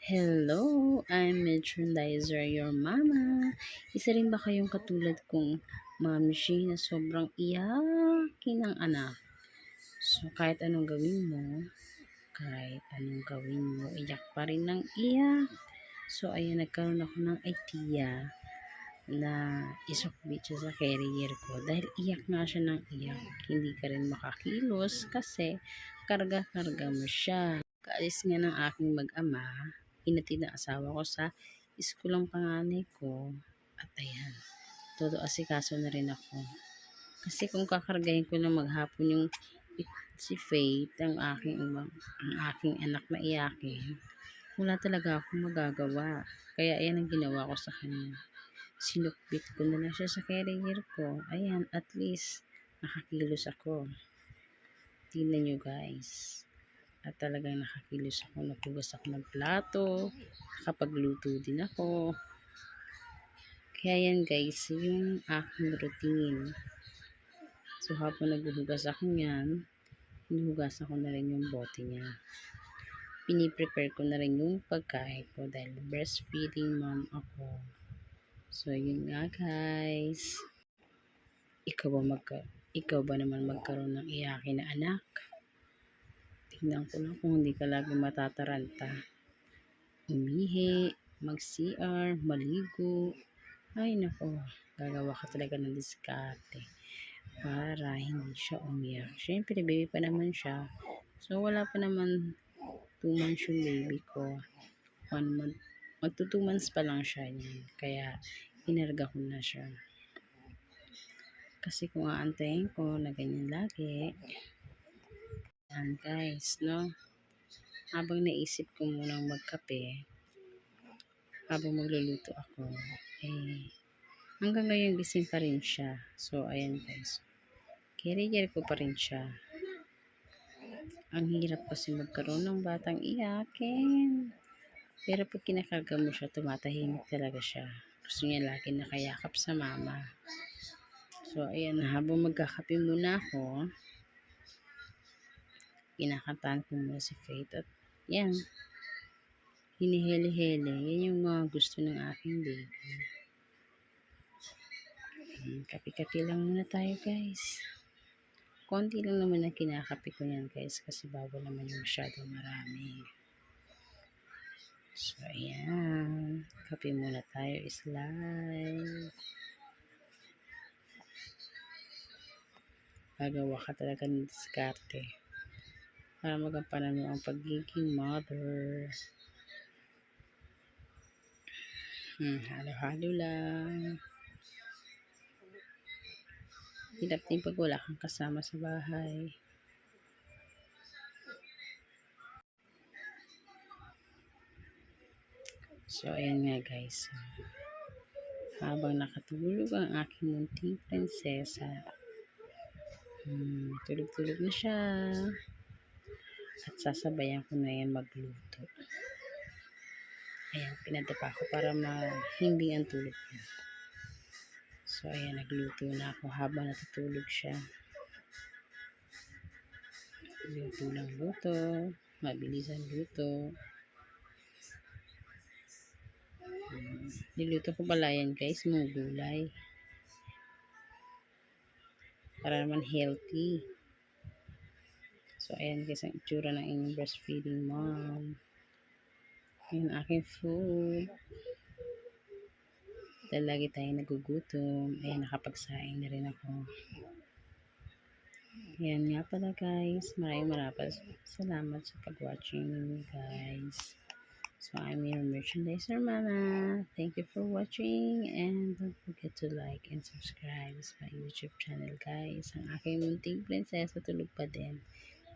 Hello, I'm Merchandiser, your mama. Isa rin ba kayong katulad kong mamshi na sobrang iyakin ng anak? So, kahit anong gawin mo, kahit anong gawin mo, iyak pa rin ng iyak. So, ayan, nagkaroon ako ng idea na isukbit siya sa carrier ko dahil iyak nga siya ng iyak. Hindi ka rin makakilos kasi karga-karga mo siya. Kaalis nga ng aking mag-ama, inatid ng asawa ko sa iskulang panganay ko. At ayan, todo asikaso na rin ako. Kasi kung kakargahin ko na maghapon yung si Faith, ang aking, ang aking anak na iyakin, wala talaga akong magagawa. Kaya ayan ang ginawa ko sa kanya. Sinukbit ko na lang siya sa carrier ko. Ayan, at least nakakilos ako. Tingnan nyo guys. At talagang nakakilos ako. Nagpugas ako ng plato. Nakapagluto din ako. Kaya yan guys, yung aking routine. So habang naghuhugas ako niyan, hinuhugasan ko na rin yung bote niya. Piniprepare ko na rin yung pagkain ko dahil breastfeeding mom ako. So yun nga guys. Ikaw ba magka ikaw ba naman magkaroon ng iyakin na anak? Tingnan ko lang kung hindi ka lagi matataranta. Umihi, mag-CR, maligo. Ay nako, gagawa ka talaga ng diskarte para hindi siya umiyak. Siyempre, baby pa naman siya. So, wala pa naman 2 months yung baby ko. 1 month. Magto 2 months pa lang siya niyan. Kaya, inarga ko na siya. Kasi kung aantayin ko na ganyan lagi, yan guys, no? Habang naisip ko munang magkape, habang magluluto ako, eh, hanggang ngayon gising pa rin siya. So, ayan guys. Carrier ko pa rin siya. Ang hirap kasi magkaroon ng batang iyakin. Pero pag kinakarga mo siya, tumatahimik talaga siya. Gusto niya lagi nakayakap sa mama. So, ayan, habang magkakape muna ako, kinakantahan ko muna si Faith. At, yan, hinihele-hele. Yan yung mga gusto ng aking baby. Kapi-kapi lang muna tayo, guys. Konti lang naman ang kinakapi ko yan, guys, kasi bawal naman yung masyadong marami. So, ayan. Kape muna tayo, is live. Gagawa ka talaga ng diskarte para magampanan mo ang pagiging mother. Hmm, halo-halo lang. Hirap din pag wala kang kasama sa bahay. So, ayan nga guys. Habang nakatulog ang aking munting prinsesa, hmm, tulog-tulog na siya. At sasabayan ko na yan magluto. Ayan, pinadapa ko para mahimbing ang tulog niya. So, ayan, nagluto na ako habang natutulog siya. Luto lang luto. Mabilis ang luto. Hmm, niluto ko pala yan guys, mga gulay. Para naman healthy. So, ayan guys, ang itsura ng inyong breastfeeding mom. Ayan, aking food. Dahil lagi tayo nagugutom. Ayan, nakapagsaing na rin ako. Ayan nga pala guys. Maraming maraming salamat sa pag-watching guys. So, I'm your merchandiser mama. Thank you for watching and don't forget to like and subscribe sa my YouTube channel guys. Ang aking munting prinsesa tulog pa din.